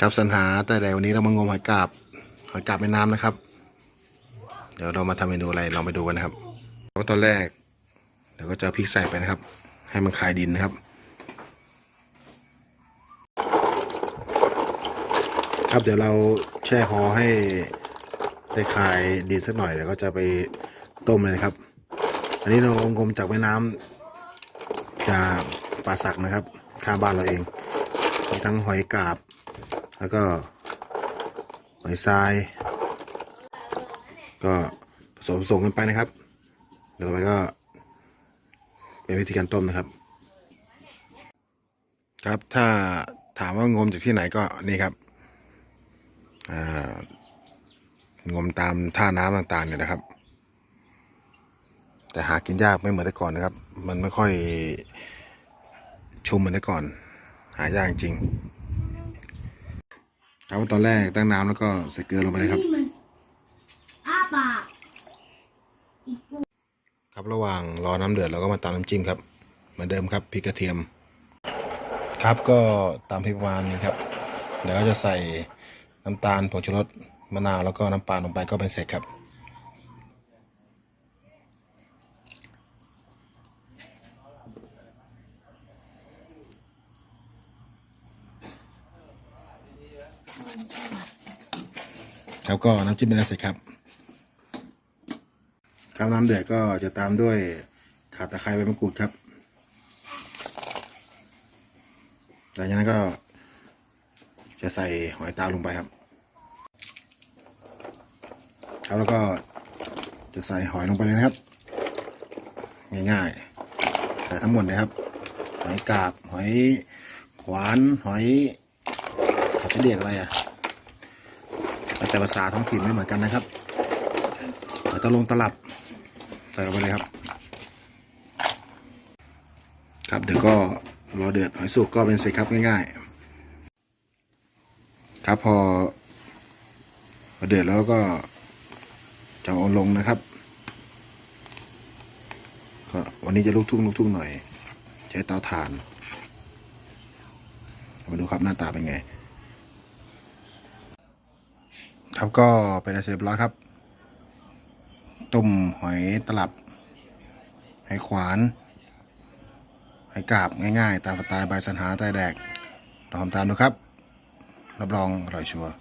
ครับสัญหาแต่ใดวันนี้เรามางมหอยกาบหอยกาบแม่น้ำนะครับ เดี๋ยวเรามาทำเมนูอะไรลองไปดูกันนะครับขั้นตอนแรกเดี๋ยวก็จะพริกใส่ไปนะครับ ให้มันคลายดินนะครับ ครับเดี๋ยวเราแช่พอให้ได้คลายดินสักหน่อยเดี๋ยวก็จะไปต้มเลยนะครับ อันนี้เราองมจากแม่น้ำจากป่าสักนะครับข้างบ้านเราเองมีทั้งหอยกาบ แล้วก็หอยทราย ก็ผสมผสมกันไปนะครับ เดี๋ยวต่อไปก็ เป็นวิธีการต้มนะครับ ครับถ้าถามว่างมจากที่ไหนก็นี่ครับอ่างมตามท่าน้ำต่างๆเนี่ยนะครับ แต่หากินยากไม่เหมือนแต่ก่อนนะครับ มันไม่ค่อยชุ่มเหมือนแต่ก่อน หายากจริง ครับตอนแรกตั้งน้ำแล้วก็ใส่เกลือลงไปเลยครับ นี่มันอ้าปากอีกปูครับระหว่างรอน้ำเดือดเราก็มาตามน้ำจิ้มครับ เหมือนเดิมครับพริกกระเทียม ครับก็ตามพริกประมาณนี้ครับเดี๋ยวก็จะใส่น้ำตาลผงชูรสมะนาวแล้วก็น้ำปลาลงไปก็เป็นเสร็จครับ ครับก็น้ำจิ้มเป็นอันเสร็จครับครับน้ำเดือดก็จะตามด้วยขาตะไคร้ใบมะกรูดครับหลังจากนั้นก็จะใส่หอยตาลงไปครับ ครับแล้วก็จะใส่หอยลงไปเลยนะครับ ง่ายๆ ใส่ทั้งหมดเลยครับ หอยกาบ หอยขวาน หอย จะเรียกอะไรอะแต่ภาษาท้องถิ่นไม่เหมือนกันนะครับหอยตะลงตลับใส่ลงไปเลยครับ ครับเดี๋ยวก็รอเดือดหอยสุกก็เป็นเสร็จครับง่ายๆ ครับพอพอเดือดแล้วก็จะเอาลงนะครับก็วันนี้จะลูกทุ่งลูกทุ่งหน่อย ใช้เตาถ่านมาดูครับหน้าตาเป็นไง ครับก็เป็นอาเสร็จเรียบร้อยครับต้มหอยตลับหอยขวานหอยกาบง่ายๆ ตามสไตล์ใบสันหาใต้แดกลองทำตามดูครับ รับรองอร่อยชัวร์